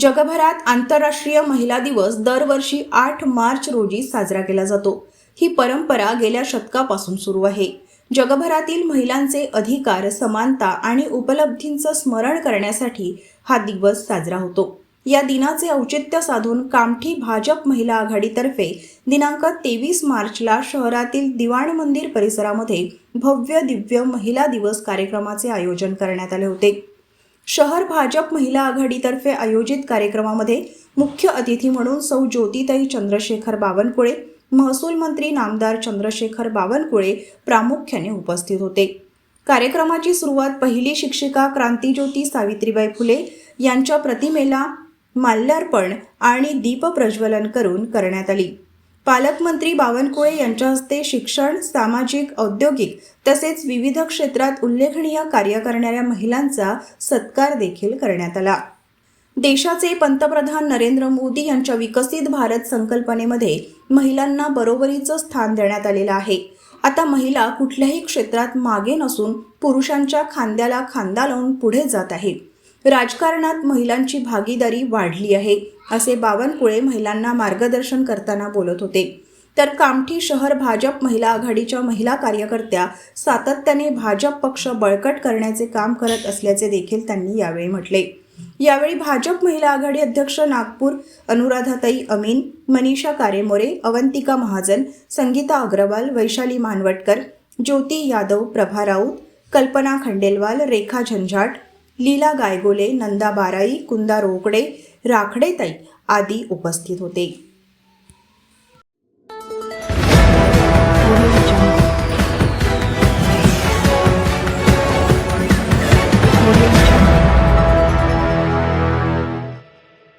जगभरात आंतरराष्ट्रीय महिला दिवस दरवर्षी आठ मार्च रोजी साजरा केला जातो. ही परंपरा गेल्या शतकापासून सुरू आहे. जगभरातील महिलांचे अधिकार समानता आणि उपलब्धींचं स्मरण करण्यासाठी हा दिवस साजरा होतो. या दिनाचे औचित्य साधून कामठी भाजप महिला आघाडीतर्फे दिनांक तेवीस मार्चला शहरातील दिवाण मंदिर परिसरामध्ये भव्य दिव्य महिला दिवस कार्यक्रमाचे आयोजन करण्यात आले होते. शहर भाजप महिला आघाडीतर्फे आयोजित कार्यक्रमामध्ये मुख्य अतिथी म्हणून सौ ज्योतिताई चंद्रशेखर बावनकुळे महसूल मंत्री नामदार चंद्रशेखर बावनकुळे प्रामुख्याने उपस्थित होते. कार्यक्रमाची सुरुवात पहिली शिक्षिका क्रांतीज्योती सावित्रीबाई फुले यांच्या प्रतिमेला माल्यार्पण आणि दीपप्रज्वलन करून करण्यात आली. पालकमंत्री बावनकुळे यांच्या हस्ते शिक्षण सामाजिक औद्योगिक तसेच विविध क्षेत्रात उल्लेखनीय कार्य करणाऱ्या महिलांचा सत्कार देखील करण्यात आला. देशाचे पंतप्रधान नरेंद्र मोदी यांच्या विकसित भारत संकल्पनेमध्ये महिलांना बरोबरीचं स्थान देण्यात आलेलं आहे. आता महिला कुठल्याही क्षेत्रात मागे नसून पुरुषांच्या खांद्याला खांदा लावून पुढे जात आहे राजकारणात महिलांची भागीदारी वाढली आहे असे बावनकुळे महिलांना मार्गदर्शन करताना बोलत होते. तर कामठी शहर भाजप महिला आघाडीच्या महिला कार्यकर्त्या सातत्याने भाजप पक्ष बळकट करण्याचे काम करत असल्याचे देखील त्यांनी यावेळी म्हटले. यावेळी भाजप महिला आघाडी अध्यक्ष नागपूर अनुराधाताई अमीन मनीषा कारेमोरे अवंतिका महाजन संगीता अग्रवाल वैशाली मानवटकर ज्योती यादव प्रभा राऊत कल्पना खंडेलवाल रेखा झंझाट लीला गायगोले नंदा बाराई कुंदा रोकडे राखडेताई आदी उपस्थित होते.